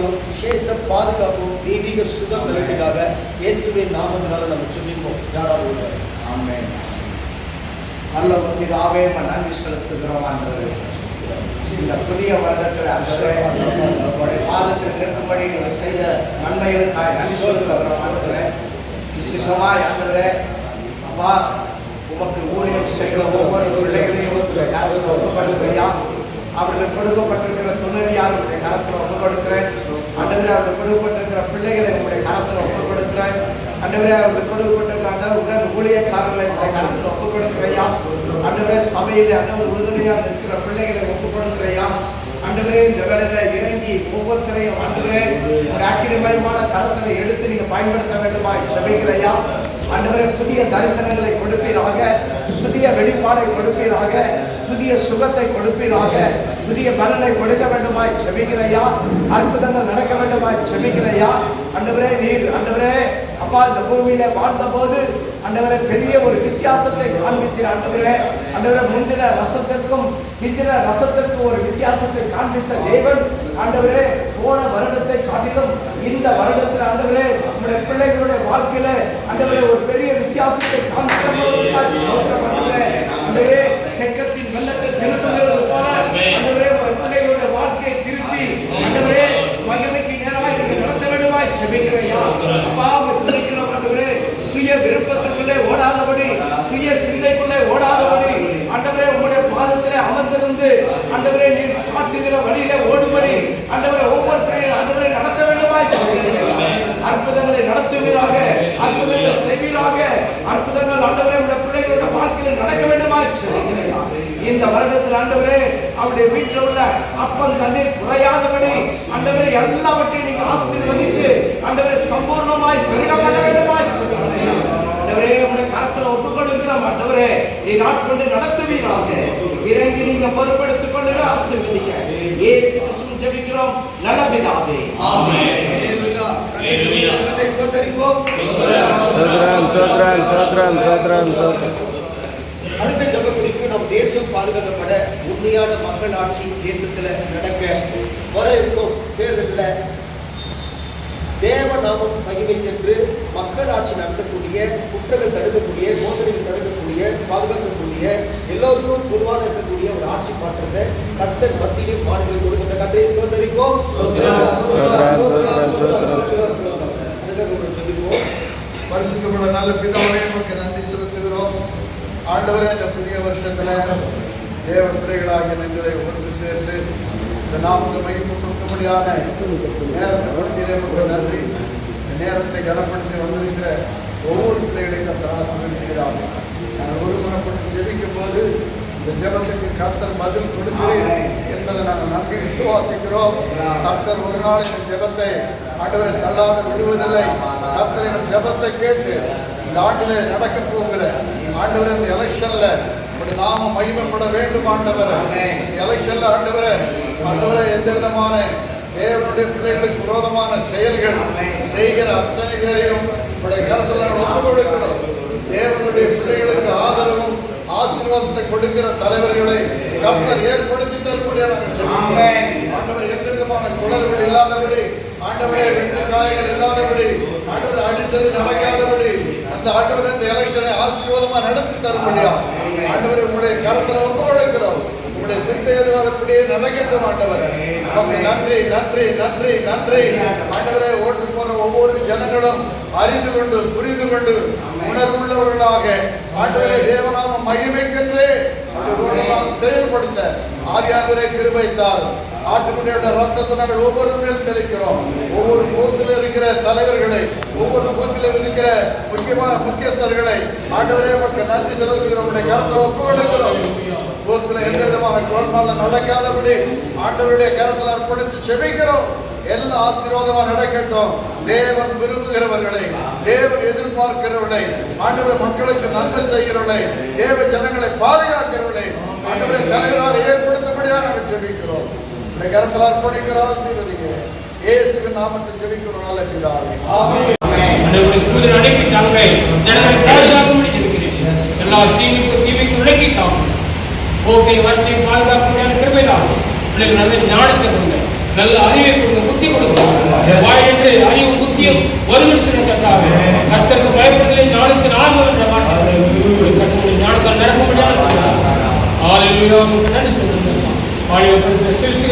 ஆவியும் விசேஷ பாதுகாப்பும் தெய்வீக சுகம் கிடைக்கிறதாக இயேசுவின் நாமத்தினால நம்ம சொல்லிப்போம் யாராவது ஒருவர். ஆமென். நல்ல ஒரு பிதாவே நன்றி செலுத்துகிறோம் ஆண்டவரே இந்த புதிய வருடத்தில் ஆண்டவரே உங்களுடைய பாதத்தில் நிற்கும்படி நீங்கள் செய்த நன்மைகளுக்காக நன்றி செலுத்துகிறோம் ஆண்டவரே விசேஷமாய் ஆண்டவரே அப்பா உமக்கு ஊழியம் செய்கிற ஒவ்வொரு பிள்ளைகளையும் உங்களுடைய கரத்தில் ஒப்புப்படுத்துறையா அவர்கள் கொடுக்கப்பட்டிருக்கிற துணைவியார் நடத்த கரத்தில் அண்டவரே அவர்கள் கொடுக்கப்பட்டிருக்கிற பிள்ளைகளை உங்களுடைய கரத்தில் ஒப்பு அண்டவரே அவர்கள் கொடுக்கப்பட்டிருக்கிற அண்டவர் உடன் ஊழியக்காரர்களை உங்களுடைய கரத்தில் ஒப்பு அண்டவரே சபையில் அண்டவர் உறுதுணையாக இருக்கிற பிள்ளைகளை ஒப்பு அண்டவரே இந்த வேலையில இறங்கி ஒவ்வொருத்தரையும் அண்டவரே ஒரு ஆக்கிரமயமான கரத்தில் எடுத்து நீங்க பயன்படுத்த வேண்டுமா? சபைக்கிறையா? அண்டவரே புதிய தரிசனங்களை கொடுப்பீராக புதிய வெளிப்பாடை கொடுப்பீராக புதிய சுகத்தை கொடுப்பீராக. புதிய பலனை கொடுக்க வேண்டுமாய் செபிக்கிறையா. அற்புதங்கள் நடக்க வேண்டுமாய் செபிக்கிறையா. அண்டவரே நீர் அண்டவரே அப்பா இந்த பூமியில வாழ்ந்த போது அண்டவரே பெரிய ஒரு வித்தியாசத்தை காண்பித்தீர் அண்டவரே அண்டவரே முந்தின ரசத்திற்கும் பிந்தின ரசத்திற்கும் ஒரு வித்தியாசத்தை காண்பித்த தேவன் ஆண்டவரே போன வருடத்தை காட்டிலும் இந்த வருடத்தில் ஆண்டவரே நம்முடைய பிள்ளைகளுடைய வாழ்க்கையில ஆண்டவரே ஒரு பெரிய வித்தியாசத்தை காண்பித்த ஆண்டவரே கெக்கத்தின் வெள்ளத்தை திருப்புகிறது போல ஆண்டவரே ஒரு பிள்ளையோட வாழ்க்கையை திருப்பி ஆண்டவரே மகிமைக்கு நேரமாய் நீங்க நடத்த வேண்டுமாய் செபிக்கிறையா அப்பா உங்க துணிக்கிறோம் ஆண்டவரே சுய விருப்பத்துக்குள்ளே ஓடாதபடி சுய சிந்தைக்குள்ளே ஓடாதபடி ஆண்டவரே உங்களுடைய பாதத்திலே அமர்ந்திருந்து ஆண்டவரே நீர் காட்டுகிற வழியிலே ஓடுபடி ஆண்டவரே ஒவ்வொருத்தரையும் ஆண்டவரை நடத்த வேண்டுமாய் செபிக்கிறேன். அற்புதங்களை நடத்துவீராக அற்புதங்களை செய்வீராக. அற்புதங்கள் ஆண்டவரே உடைய பிள்ளைகளோட வாழ்க்கையில் நடக்க வேண்டுமாய் இந்த வருடத்தில் ஆண்டவரே அவருடைய வீட்டில் உள்ள அப்பம் தண்ணீர் குறையாதபடி ஆண்டவரே எல்லாவற்றையும் நீங்க ஆசீர்வதித்து ஆண்டவரே சம்பூர்ணமாய் பெருக பண்ண வேண்டுமாய் ஆண்டவரே உடைய கரத்தில் ஒப்பு ஆண்டவரே நீ நாட்கொண்டு நடத்துவீராக. இறங்கி நீங்க பொறுப்படுத்திக் கொள்ளுங்க ஆசீர்வதிக்க. ஏசு கிறிஸ்துவின் ஜெபிக்கிறோம். நல்ல பிதாவே சோத்ரம் சோத்ரம் சோத்ரம் சோத்ரம் சோத்ரம் அடுத்த ஜெப குறிப்பு நம் தேசம் பாதுகாக்கப்பட உண்மையான மக்கள் ஆட்சி தேசத்துல நடக்க வர இருக்கும். தேர்தலில் தேவ நாமம் மகிமைக்கென்று மக்கள் ஆட்சி நடத்தக்கூடிய குற்றங்கள் தடுக்கக்கூடிய மோசடிகள் தடுக்கக்கூடிய பாதுகாக்கக்கூடிய எல்லோருக்கும் பொதுவான இருக்கக்கூடிய ஒரு ஆட்சி மாற்றத்தை கர்த்தர் மத்தியில் மாநிலம் கொடுக்கிற கர்த்தரை சோதரிப்போம் ஒரு ஜெபிப்போம் பரிசுத்தமுள்ள நல்ல பிதாவே நமக்கு நன்றி செலுத்துகிறோம் ஆண்டவரே இந்த புதிய வருஷத்துல தேவ பிள்ளைகளாகிய எங்களை ஒன்று சேர்ந்து இந்த நாமத்தை மகிமை கொடுக்கும்படியான நேரத்தை கொடுக்கிறே நமக்கு நன்றி இந்த நேரத்தை கனப்படுத்தி வந்திருக்கிற ஒவ்வொரு பிள்ளைகளையும் கத்தர் நான் நாங்கள் ஒருமுறைப்பட்டு ஜெபிக்கும் போது இந்த ஜபத்துக்கு கர்த்தர் பதில் கொடுக்கிறேன் என்பதை நாங்கள் நம்பி விசுவாசிக்கிறோம். கர்த்தர் ஒரு நாள் இந்த ஜெபத்தை ஆண்டவரை தள்ளாத விடுவதில்லை அத்தனை ஜபத்தை ஜெபத்தை கேட்டு இந்த ஆண்டிலே நடக்க போகிற ஆண்டவர் இந்த எலெக்ஷன்ல ஒரு நாம மகிமைப்பட வேண்டும் ஆண்டவர். இந்த எலெக்ஷன்ல ஆண்டவரை ஆண்டவரை எந்த விதமான தேவனுடைய பிள்ளைகளுக்கு விரோதமான செயல்கள் செய்கிற அத்தனை பேரையும் உடைய கரத்தில் ஒப்பு கொடுக்கிறோம். தேவனுடைய பிள்ளைகளுக்கு ஆதரவும் ஆசீர்வாதத்தை கொடுக்கிற தலைவர்களை கர்த்தர் ஏற்படுத்தி தரக்கூடிய ஆண்டவர் எந்த விதமான குழல்கள் இல்லாதபடி ஆண்டவரே வெட்டு காயங்கள் இல்லாதபடி ஆண்டவர் அடித்தது நடக்காதபடி அந்த ஆண்டவர் இந்த எலெக்ஷனை ஆசீர்வாதமா நடத்தி தரும்படியா? ஆண்டவர் உங்களுடைய கருத்தில் ஒப்பு கொடுக்கிறோம். உங்களுடைய சிந்தை எதுவாதப்படியே நடக்கட்டும் ஆண்டவர். நமக்கு நன்றி நன்றி நன்றி நன்றி. ஆண்டவரே ஓட்டு போற ஒவ்வொரு ஜனங்களும் அறிந்து கொண்டு புரிந்து கொண்டு உணர்வுள்ளவர்களாக ஆண்டவரே தேவநாம மகிமைக்கென்றே செயல்படுத்த ஆவியானவரே கிருபைத்தார் ஆட்டுக்குட்டியோட ரத்தத்தை நாங்கள் ஒவ்வொரு மேலும் தெளிக்கிறோம். ஒவ்வொரு பூத்தில் இருக்கிற தலைவர்களை ஒவ்வொரு பூத்தில் இருக்கிற முக்கியமான முக்கியஸ்தர்களை ஆண்டவரே மக்கள் நன்றி செலுத்துகிறோம். உடைய கருத்தை ஒப்பு கொடுக்கிறோம் பூத்தில் எந்த விதமான கோல்மால நடக்காதபடி ஆண்டவருடைய கருத்தில் அர்ப்பணித்து செபிக்கிறோம். எல்லாம் ஆசீர்வாதமா நடக்கட்டும். தேவன் விரும்புகிறவர்களை தேவன் எதிர்பார்க்கிறவர்களை ஆண்டவர் மக்களுக்கு நன்மை செய்கிறவர்களை தேவ ஜனங்களை பாதுகாக்கிறவர்களை ஆண்டவரை தலைவராக ஏற்படுத்தபடியாக நாங்கள் ஜெபிக்கிறோம் உடைய கருத்தில் அர்ப்பணிக்கிறோம் ஆசீர்வதிங்க இயேசுவின் நாமத்தில் ஜெபிக்கிறோம் நல்ல பிதாவே ஆமென் ஆண்டவருடைய தூதர் அனுப்பிட்டாங்க ஜனங்களை பாதுகாக்கும்படி ஜெபிக்கிறேன் எல்லா தீமைக்கும் தீமைக்கும் விலக்கி காக்கும் போக்கை வார்த்தையை பாதுகாக்க முடியாத கிருபை தான் பிள்ளைகள் நல்ல ஞானத்தை கொடுங்க நல்ல அறிவை கொடுங்க புத்தி அறிவும் புத்தியும் ஒருமிச்சு கத்தாவே கத்தருக்கு பயப்படுதலை ஞானத்து நாள் என்ற கத்தருடைய ஞானத்தால் நிரப்ப முடியாது நன்றி சொல்லுங்கள்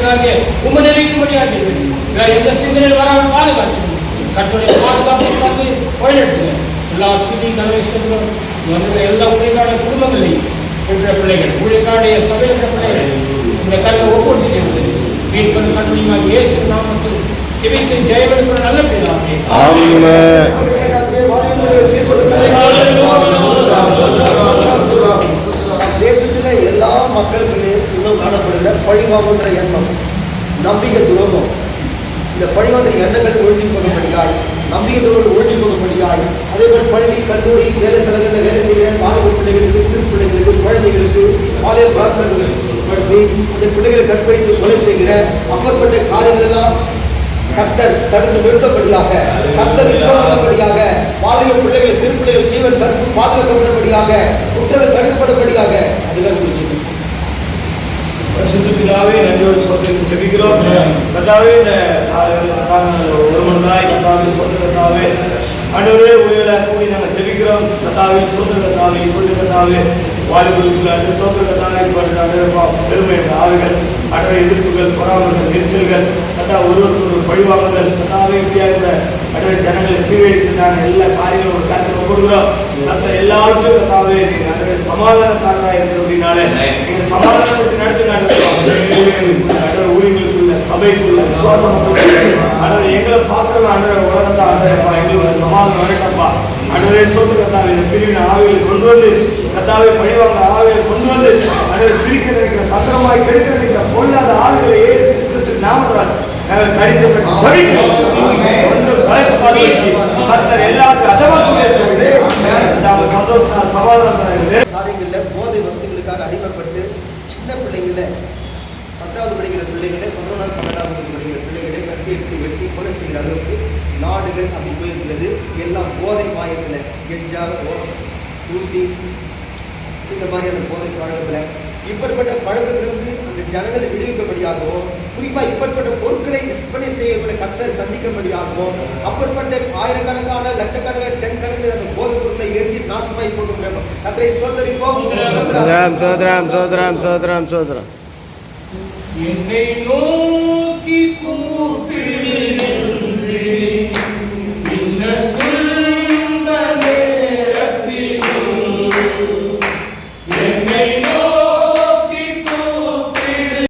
சிருஷ்டிகளாகிய உண்மை நிலைக்கும்படியாக வேற எந்த சிந்தனையில் வராமல் பாதுகாத்து கட்டுடைய பாதுகாப்பு பார்த்து வழிநடத்துங்க எல்லா சிதி கணேஸ்வரர்களும் வந்து எல்லா ஊழியக்கார குடும்பங்களையும் என்ற பிள்ளைகள் ஊழியக்காடைய சபை என்ற பிள்ளைகள் இந்த கல்வி ஒப்புக்கொண்டு மீட்பது கண்மணியாக இயேசு நாமத்தில் ஜெபித்து ஜெயமெடுக்கிற நல்ல பிள்ளையாகவே ஆமென் எல்லா மக்களுக்குமே இன்னும் காணப்படுகிற பழிவாங்குன்ற எண்ணம் நம்பிக்கை துரோகம். இந்த பழிவாங்குற எண்ணங்கள் ஒழிஞ்சு கொள்ளும்படியாய் நம்பிக்கை துரோகம் ஒழிஞ்சு கொள்ளும்படியாய் அதே போல் பள்ளி கல்லூரி வேலை ஸ்தலங்களில் வேலை செய்கிற மாணவர் பிள்ளைகளுக்கு சிறு பிள்ளைகளுக்கு குழந்தைகளுக்கு ஆலய பிரார்த்தனைகளுக்கு அந்த பிள்ளைகளை கற்பழித்து கொலை செய்கிற அப்பற்பட்ட காரியங்களெல்லாம் கர்த்தர் தடுத்து நிறுத்தப்படியாக கர்த்தர் நிறுத்தப்பட்டபடியாக வாலிப பிள்ளைகள் சிறு பிள்ளைகள் ஜீவன் தடுத்து பாதுகாக்கப்பட்டபடியாக குற்றங்கள் தடுக்கப்பட்டபடியாக அதிகாரம் நன்றியோடு சோதனை ஜெபிக்கிறோம் கத்தாவே இந்த ஒரு மணி மனதாய் கத்தாவே சோதனை கத்தாவே ஆண்டவரே உயிரில் கூடி நாங்கள் ஜெபிக்கிறோம் கத்தாவே சோதனை கத்தாவே இப்பொழுது கத்தாவே வாலிபர்களுக்கு அந்த தோற்ற கத்தாவே இப்பொழுது பெருமை ஆவிகள் அற்ற எதிர்ப்புகள் பொறாமல்கள் எரிச்சல்கள் கத்தா ஒருவருக்கு ஒரு பழிவாங்குதல் கத்தாவே இப்படியா இந்த அற்ற ஜனங்களை சீரழித்துட்டாங்க எல்லா காரியங்களும் ஒரு கருத்தில் கொடுக்குறோம் கத்த எல்லாருக்கும் கத்தாவே நீங்கள் நீங்க அடர இருக்கிற அப்படின்னாலே நீங்கள் சமாதானத்தை நடத்தி நடத்துவோம் அவைக்குள்ள விசுவாசம் சபைக்குள்ள எங்களை பார்க்கிறவங்க அடர உலகத்தை அடரப்பா எங்களுக்கு ஒரு சமாதானம் வரட்டப்பா அடரே சொத்து கத்தாவை இந்த பிரிவின ஆவியில் கொண்டு வந்து கத்தாவை பழிவாங்க ஆவியில் கொண்டு வந்து அடர பிரிக்க நினைக்கிற பத்திரமாய் கெடுக்க நினைக்கிற பொல்லாத ஆவிகளை ஏசு கிறிஸ்து நாமத்தால் நாங்கள் கடித்து ஜபிக்கிறோம். கத்தர் எல்லாருக்கும் சந்தோஷம் சமாதானம் காரியங்களில் போதை வசதிகளுக்காக அடிமைப்பட்டு சின்ன பிள்ளைங்களை பத்தாவது படிக்கிற பிள்ளைகளை பதினொன்றாவது பன்னெண்டாவது படிக்கிற பிள்ளைகளை கட்டி எடுத்து வெட்டி கொலை செய்கிற அளவுக்கு நாடுகள் அப்படி போயிருக்கிறது. எல்லாம் போதை மாயத்தில் கெஞ்சா ஓஸ் ஊசி இந்த மாதிரியான போதை பழக்கத்தில் இப்படிப்பட்ட பழக்கத்திலிருந்து அந்த ஜனங்களை விடுவிக்கும்படியாகவும் குறிப்பாக இப்படிப்பட்ட பொருட்களை விற்பனை செய்யக்கூடிய கத்தை சந்திக்கும்படியாகவும் அப்படிப்பட்ட ஆயிரக்கணக்கான லட்சக்கணக்கான டென் கணக்கில் அந்த போதைப் பொருட்களை எரிஞ்சு நாசமாய் போட்டு கத்தரை சோதரிப்போம் சோதராம் சோதராம் சோதராம் சோதராம் சோதரம் என்னை நோக்கி